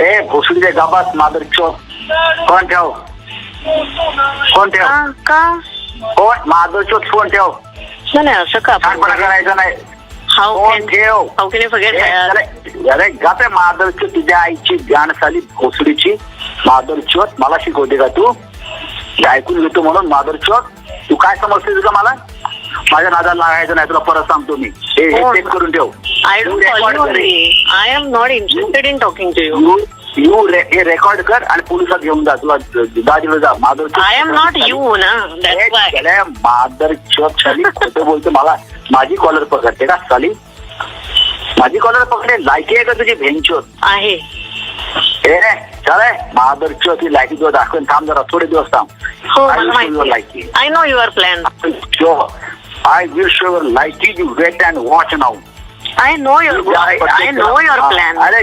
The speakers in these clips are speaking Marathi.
ए भोसडीचे गाबात मादर चोप कोण ठेव? कोण ठेव? का का? कोण? मादर चोप फोन ठेव? नाही नाही, असं का? छानपणा करायचा नाही. हाऊ फोन ठेव? हाऊ कॅन फॉरगेट ए, अरे अरे गाते मादर चोत तुझ्या आईची गाण साली भोसडीची. मादर चोत मला शिकवते का तू? मी ऐकून घेतो म्हणून मादर चोत तू काय समजतेस का मला? माझ्या नादाला लागायचं नाही तुला परत सांगतो मी. हे हे? चेक करून ठेव. I don't to call you I am not interested in talking to you you हे रेकॉर्ड कर आणि पोलिसात घेऊन जा. तुला दाजीला जा. Madhav I am not you ना. मादर साली खोटं बोलतो मला. माझी कॉलर पकडते का? साली माझी कॉलर पकडे लायकी आहे का तुझी भेंचोत आहे. ए चले मादर ही लायकी तुला दाखवून. थांब जरा थोडे दिवस थांब. हो मला माहिती लायकी I know your plan I will show your लायकी you wait and watch now I know your I know your plan अरे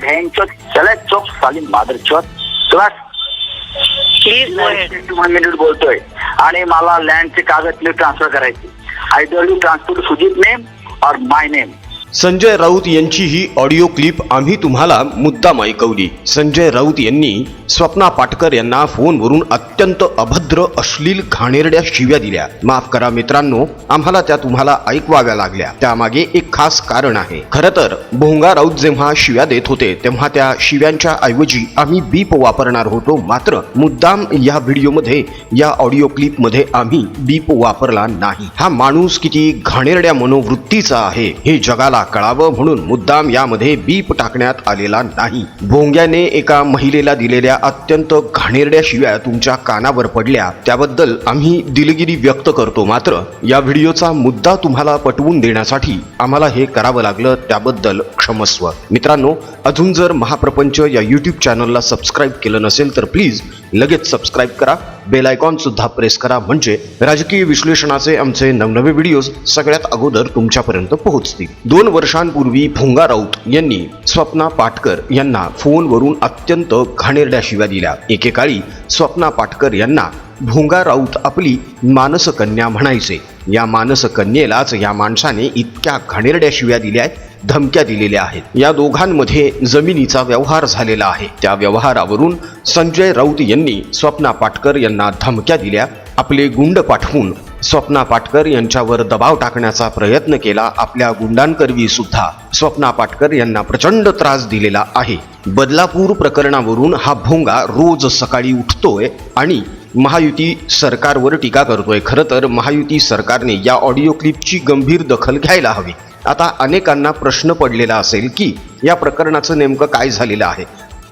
भेंचोत चले चोप साली मादर चोत तुला प्लीज वन मिनिट बोलतोय. आणि मला लँडचे कागद ट्रान्सफर करायचे. Either you transfer Sujit name और माय नेम संजय राऊत यांची ही ऑडिओ क्लिप आम्ही तुम्हाला मुद्दाम ऐकवली. संजय राऊत यांनी स्वप्ना पाटकर यांना फोनवरून अत्यंत अभद्र अश्लील घाणेरड्या शिव्या दिल्या. माफ करा मित्रांनो आम्हाला त्या तुम्हाला ऐकवाव्या लागल्या. त्यामागे एक खास कारण आहे. खरं तर भोंगा राऊत जेव्हा शिव्या देत होते तेव्हा त्या शिव्यांच्या ऐवजी आम्ही बीप वापरणार होतो. मात्र मुद्दाम या व्हिडिओमध्ये या ऑडिओ क्लिपमध्ये आम्ही बीप वापरला नाही. हा माणूस किती घाणेरड्या मनोवृत्तीचा आहे. हे जगाला कळावं म्हणून मुद्दाम यामध्ये बीप टाकण्यात आलेला नाही. भोंग्याने एका महिलेला दिलेल्या अत्यंत घाणेरड्या शिव्या तुमच्या कानावर पडल्या. त्याबद्दल आम्ही दिलगिरी व्यक्त करतो मात्र या व्हिडिओचा मुद्दा तुम्हाला पटवून देण्यासाठी आम्हाला हे करावं लागलं त्याबद्दल क्षमस्व. मित्रांनो अजून जर महाप्रपंच या यूट्यूब चॅनलला सबस्क्राईब केलं नसेल तर प्लीज लगेच सबस्क्राईब करा. बेल आयकॉन सुद्धा प्रेस करा. म्हणजे राजकीय विश्लेषणाचे आमचे नवनवे व्हिडिओज सगळ्यात अगोदर तुमच्यापर्यंत पोहोचतील. दोन वर्षांपूर्वी भोंगा राऊत यांनी स्वप्ना पाटकर यांना फोनवरून अत्यंत घाणेरड्या शिव्या दिल्या. एकेकाळी स्वप्ना पाटकर यांना भोंगा राऊत आपली मानसकन्या म्हणायचे. या मानसकन्येलाच या माणसाने इतक्या घाणेरड्या शिव्या दिल्या आहेत धमक्या दिलेल्या आहेत. या दोघांमध्ये जमिनीचा व्यवहार झालेला आहे. त्या व्यवहारावरून संजय राऊत यांनी स्वप्ना पाटकर यांना धमक्या दिल्या. आपले गुंड पाठवून स्वप्ना पाटकर यांच्यावर दबाव टाकण्याचा प्रयत्न केला. आपल्या गुंडांकरवी सुद्धा स्वप्ना पाटकर यांना प्रचंड त्रास दिलेला आहे. बदलापूर प्रकरणावरून हा भोंगा रोज सकाळी उठतोय आणि महायुती सरकारवर टीका करतोय. खरं तर महायुती सरकारने या ऑडिओ क्लिपची गंभीर दखल घ्यायला हवी. आता अनेकांना प्रश्न पडलेला असेल की या प्रकरणाचं नेमकं काय झालेलं आहे?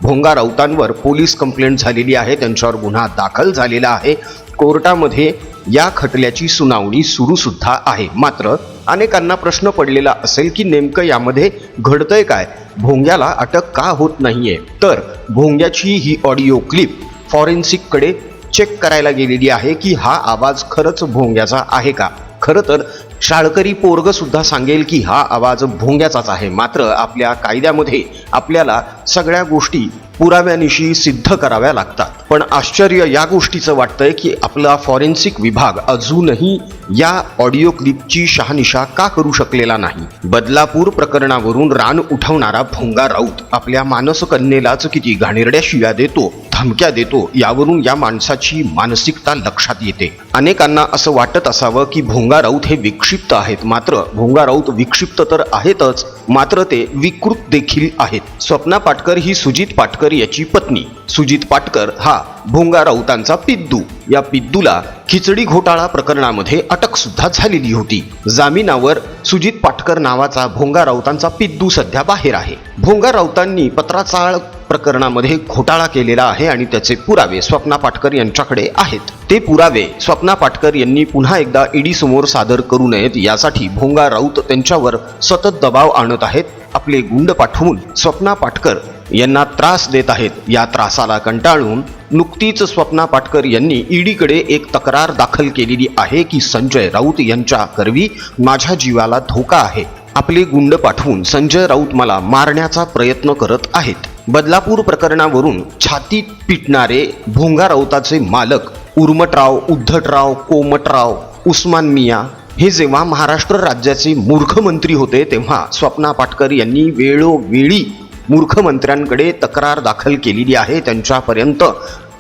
भोंगा राऊतांवर पोलीस कंप्लेंट झालेली आहे त्यांच्यावर गुन्हा दाखल झालेला आहे. कोर्टामध्ये या खटल्याची सुनावणी सुरू सुद्धा आहे. मात्र अनेकांना प्रश्न पडलेला असेल की नेमकं यामध्ये घडतंय काय? भोंग्याला अटक का होत नाहीये? तर भोंग्याची ही ऑडिओ क्लिप फॉरेन्सिककडे चेक करायला गेलेली आहे की हा आवाज खरंच भोंग्याचा आहे का? खरं तर शाळकरी पोरग सुद्धा सांगेल की हा आवाज भोंग्याचाच आहे. मात्र आपल्या कायद्यामध्ये आपल्याला सगळ्या गोष्टी पुराव्यानिशी सिद्ध कराव्या लागतात. पण आश्चर्य या गोष्टीचं वाटतंय की आपला फॉरेन्सिक विभाग अजूनही या ऑडिओ क्लिपची शहानिशा का करू शकलेला नाही? बदलापूर प्रकरणावरून रान उठवणारा भोंगा राऊत आपल्या मानसकन्येलाच किती घाणेरड्या शिव्या देतो? धमक्या देतो यावरून या माणसाची मानसिकता लक्षात येते. अनेकांना असं वाटत असावं की भोंगा राऊत हे विक्षिप्त आहेत. मात्र भोंगा राऊत विक्षिप्त तर आहेतच मात्र ते विकृत देखील आहेत. स्वप्ना पाटकर ही सुजित पाटकर याची पत्नी. सुजित पाटकर हा भोंगा राऊतांचा पिद्दू. या पिद्दूला खिचडी घोटाळा प्रकरणामध्ये अटक सुद्धा झालेली होती. जामिनावर सुजित पाटकर नावाचा भोंगा राऊतांचा पिद्दू सध्या बाहेर आहे. भोंगा राऊतांनी पत्राचाळ प्रकरणामध्ये घोटाळा केलेला आहे आणि त्याचे पुरावे स्वप्ना पाटकर यांच्याकडे आहेत. ते पुरावे स्वप्ना पाटकर यांनी पुन्हा एकदा ईडी समोर सादर करू नयेत यासाठी भोंगा राऊत त्यांच्यावर सतत दबाव आणत आहेत. आपले गुंड पाठवून स्वप्ना पाटकर यांना त्रास देत आहेत. या त्रासाला कंटाळून नुकतीच स्वप्ना पाटकर यांनी ईडीकडे एक तक्रार दाखल केलेली आहे की संजय राऊत यांच्या करवी माझ्या जीवाला धोका आहे. आपले गुंड पाठवून संजय राऊत मला मारण्याचा प्रयत्न करत आहेत. बदलापूर प्रकरणावरून छातीत पिटणारे भोंगा राऊताचे मालक उर्मटराव उद्धटराव कोमटराव उस्मान मिया हे जेव्हा महाराष्ट्र राज्याचे मूर्खमंत्री होते तेव्हा स्वप्ना पाटकर यांनी वेळोवेळी मूर्ख मंत्र्यांकडे तक्रार दाखल केलेली आहे. त्यांच्यापर्यंत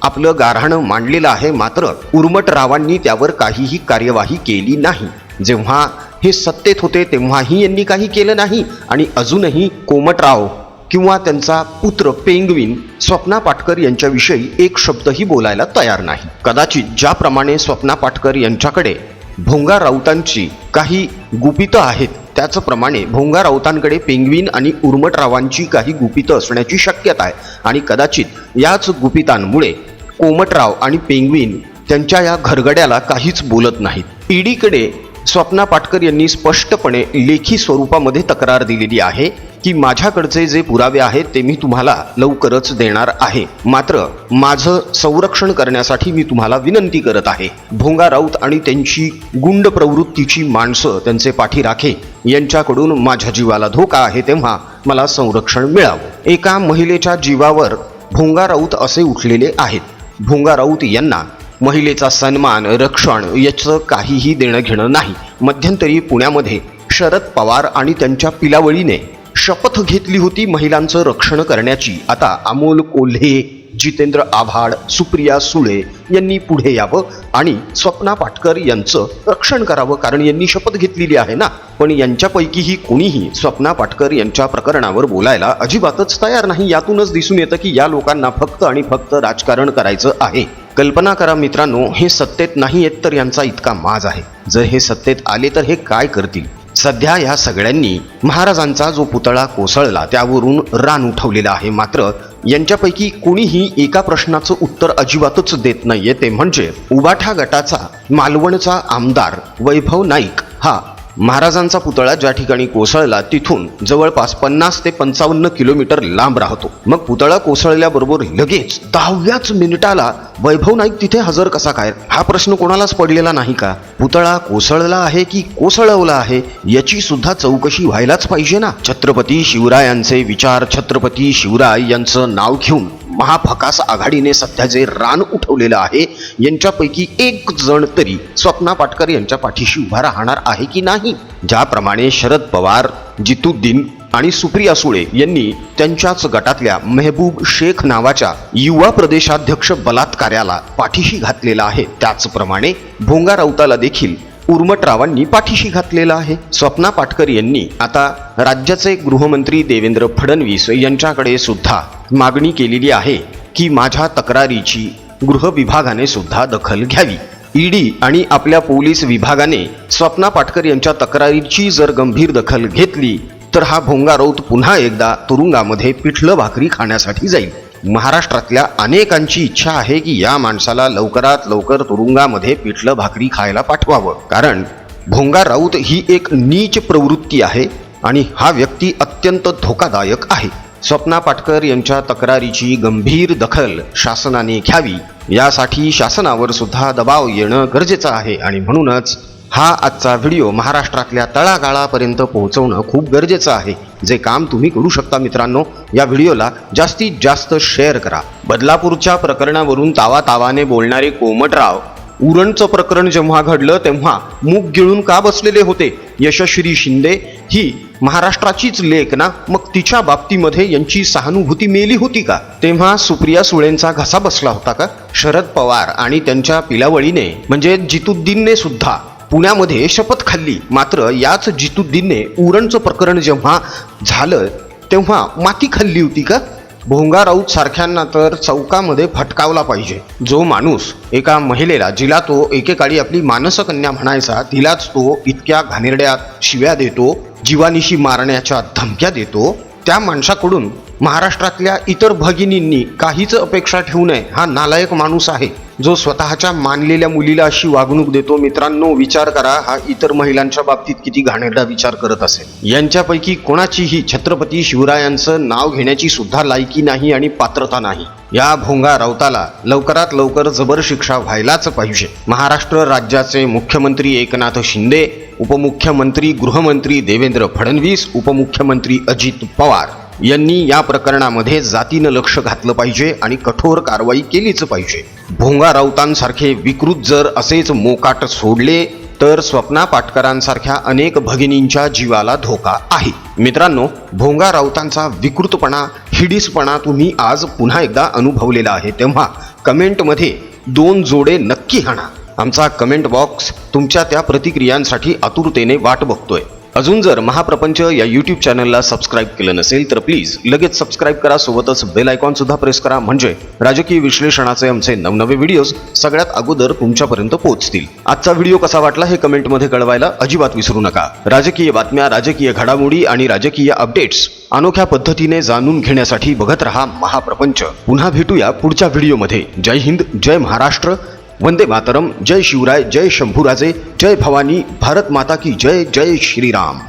आपलं गारहाणं मांडलेलं आहे. मात्र उर्मटरावांनी त्यावर काहीही कार्यवाही केली नाही. जेव्हा हे सत्तेत होते तेव्हाही यांनी काही केलं नाही. आणि अजूनही कोमटराव किंवा त्यांचा पुत्र पेंगविन स्वप्ना पाटकर यांच्याविषयी एक शब्दही बोलायला तयार नाही. कदाचित ज्याप्रमाणे स्वप्ना पाटकर यांच्याकडे भोंगा राऊतांची काही गुपितं आहेत त्याचप्रमाणे भोंगा राऊतांकडे पेंगविन आणि उर्मटरावांची काही गुपितं असण्याची शक्यता आहे. आणि कदाचित याच गुपितांमुळे कोमटराव आणि पेंगवीन त्यांच्या या घरगड्याला काहीच बोलत नाहीत. ईडीकडे स्वप्ना पाटकर यांनी स्पष्टपणे लेखी स्वरूपामध्ये तक्रार दिलेली आहे. की माझ्याकडचे जे पुरावे आहेत ते मी तुम्हाला लवकरच देणार आहे. मात्र माझं संरक्षण करण्यासाठी मी तुम्हाला विनंती करत आहे. भोंगा राऊत आणि त्यांची गुंड प्रवृत्तीची माणसं त्यांचे पाठीराखे यांच्याकडून माझ्या जीवाला धोका आहे तेव्हा मला संरक्षण मिळावं. एका महिलेच्या जीवावर भोंगा राऊत असे उठलेले आहेत. भोंगा राऊत यांना महिलेचा सन्मान रक्षण याचं काहीही देणं घेणं नाही. मध्यंतरी पुण्यामध्ये शरद पवार आणि त्यांच्या पिलावळीने शपथ घेतली होती महिलांचं रक्षण करण्याची. आता अमोल कोल्हे जितेंद्र आव्हाड सुप्रिया सुळे यांनी पुढे यावं आणि स्वप्ना पाटकर यांचं रक्षण करावं कारण यांनी शपथ घेतलेली आहे ना? पण यांच्यापैकीही कोणीही स्वप्ना पाटकर यांच्या प्रकरणावर बोलायला अजिबातच तयार नाही. यातूनच दिसून येतं की या लोकांना फक्त आणि फक्त राजकारण करायचं आहे. कल्पना करा मित्रांनो हे सत्तेत नाही येत तर यांचा इतका माज आहे. जर हे सत्तेत आले तर हे काय करतील? सध्या या सगळ्यांनी महाराजांचा जो पुतळा कोसळला त्यावरून रान उठवलेला आहे. मात्र यांच्यापैकी कोणीही एका प्रश्नाचं उत्तर अजिबातच देत नाहीये. ते म्हणजे उबाठा गटाचा मालवणचा आमदार वैभव नाईक हा महाराजांचा पुतळा ज्या ठिकाणी कोसळला तिथून जवळपास पन्नास ते पंचावन्न किलोमीटर लांब राहतो. मग पुतळा कोसळल्याबरोबर लगेच दहाव्याच मिनिटाला वैभव नाईक तिथे हजर कसा काय? हा प्रश्न कोणालाच पडलेला नाही का? पुतळा कोसळला आहे की कोसळवला आहे? याची सुद्धा चौकशी व्हायलाच पाहिजे ना. छत्रपती शिवरायांचे विचार छत्रपती शिवराय यांचं नाव घेऊन महाफकास आघाडीने सध्या जे रान उठवलेलं आहे यांच्यापैकी एक जण तरी स्वप्ना पाटकर यांच्या पाठीशी उभा राहणार आहे की नाही? ज्याप्रमाणे शरद पवार जितुद्दीन आणि सुप्रिया सुळे यांनी त्यांच्याच गटातल्या मेहबूब शेख नावाच्या युवा प्रदेशाध्यक्ष बलात्कार्याला पाठीशी घातलेला आहे. त्याचप्रमाणे भोंगा राऊताला देखील उर्मटरावांनी पाठीशी घातलेला आहे. स्वप्ना पाटकर यांनी आता राज्याचे गृहमंत्री देवेंद्र फडणवीस यांच्याकडे सुद्धा मागणी केलेली आहे की माझ्या तक्रारीची गृह विभागाने सुद्धा दखल घ्यावी. ईडी आणि आपल्या पोलीस विभागाने स्वप्ना पाटकर यांच्या तक्रारीची जर गंभीर दखल घेतली तर हा भोंगा राऊत पुन्हा एकदा तुरुंगामध्ये पिठलं भाकरी खाण्यासाठी जाईल. महाराष्ट्रातल्या अनेकांची इच्छा आहे की या माणसाला लवकरात लवकर तुरुंगामध्ये पिठलं भाकरी खायला पाठवावं. कारण भोंगा राऊत ही एक नीच प्रवृत्ती आहे आणि हा व्यक्ती अत्यंत धोकादायक आहे. स्वप्ना पाटकर यांच्या तक्रारीची गंभीर दखल शासनाने घ्यावी. यासाठी शासनावर सुद्धा दबाव येणं गरजेचं आहे आणि म्हणूनच हा आजचा व्हिडिओ महाराष्ट्रातल्या तळागाळापर्यंत पोहोचवणं खूप गरजेचं आहे. जे काम तुम्ही करू शकता मित्रांनो या व्हिडिओला जास्तीत जास्त शेअर करा. बदलापूरच्या प्रकरणावरून तावा तावाने बोलणारे कोमटराव उरणचं प्रकरण जेव्हा घडलं तेव्हा मूग गिळून का बसलेले होते? यशश्री शिंदे ही महाराष्ट्राचीच लेख ना? मग तिच्या बाबतीमध्ये यांची सहानुभूती मेली होती का? तेव्हा सुप्रिया सुळेंचा घसा बसला होता का? शरद पवार आणि त्यांच्या पिलावळीने म्हणजे जितुद्दीनने सुद्धा पुण्यामध्ये शपथ खाल्ली. मात्र याच जितुद्दीनने उरणचं प्रकरण जेव्हा झालं तेव्हा माती खाल्ली होती का? भोंगा राऊत सारख्यांना तर चौकामध्ये फटकावला पाहिजे. जो माणूस एका महिलेला जिला तो एकेकाळी आपली मानसकन्या म्हणायचा तिलाच तो इतक्या घाणेरड्यात शिव्या देतो जीवानिशी मारण्याच्या धमक्या देतो त्या माणसाकडून महाराष्ट्रातल्या इतर भगिनींनी काहीच अपेक्षा ठेवू नये. हा नालायक माणूस आहे. जो स्वतःच्या मानलेल्या मुलीला अशी वागणूक देतो मित्रांनो विचार करा हा इतर महिलांच्या बाबतीत किती घाणेरडा विचार करत असेल. यांच्यापैकी कोणाचीही छत्रपती शिवरायांचं नाव घेण्याची सुद्धा लायकी नाही आणि पात्रता नाही. या भोंगा राऊताला लवकरात लवकर जबर शिक्षा व्हायलाच पाहिजे. महाराष्ट्र राज्याचे मुख्यमंत्री एकनाथ शिंदे उपमुख्यमंत्री गृहमंत्री देवेंद्र फडणवीस उपमुख्यमंत्री अजित पवार. यांनी या प्रकरणामध्ये जातीनं लक्ष घातलं पाहिजे आणि कठोर कारवाई केलीच पाहिजे. भोंगा राऊतांसारखे विकृत जर असेच मोकाट सोडले तर स्वप्ना पाटकरांसारख्या अनेक भगिनींच्या जीवाला धोका आहे. मित्रांनो भोंगा राऊतांचा विकृतपणा हिडीसपणा तुम्ही आज पुन्हा एकदा अनुभवलेला आहे तेव्हा कमेंटमध्ये दोन जोडे नक्की हाणा. आमचा कमेंट बॉक्स तुमच्या त्या प्रतिक्रियांसाठी आतुरतेने वाट बघतोय. अजून जर महाप्रपंच या यूट्यूब चॅनलला सबस्क्राईब केलं नसेल तर प्लीज लगेच सबस्क्राईब करा सोबतच बेल आयकॉन सुद्धा प्रेस करा. म्हणजे राजकीय विश्लेषणाचे आमचे नवनवे व्हिडिओज सगळ्यात अगोदर तुमच्यापर्यंत पोहोचतील. आजचा व्हिडिओ कसा वाटला हे कमेंटमध्ये कळवायला अजिबात विसरू नका. राजकीय बातम्या राजकीय घडामोडी आणि राजकीय अपडेट्स अनोख्या पद्धतीने जाणून घेण्यासाठी बघत रहा महाप्रपंच. पुन्हा भेटूया पुढच्या व्हिडिओमध्ये जय हिंद जय महाराष्ट्र. वंदे मातरम। जय शिवराय जय शंभूराजे जय भवानी भारत माता की जय जय श्रीराम।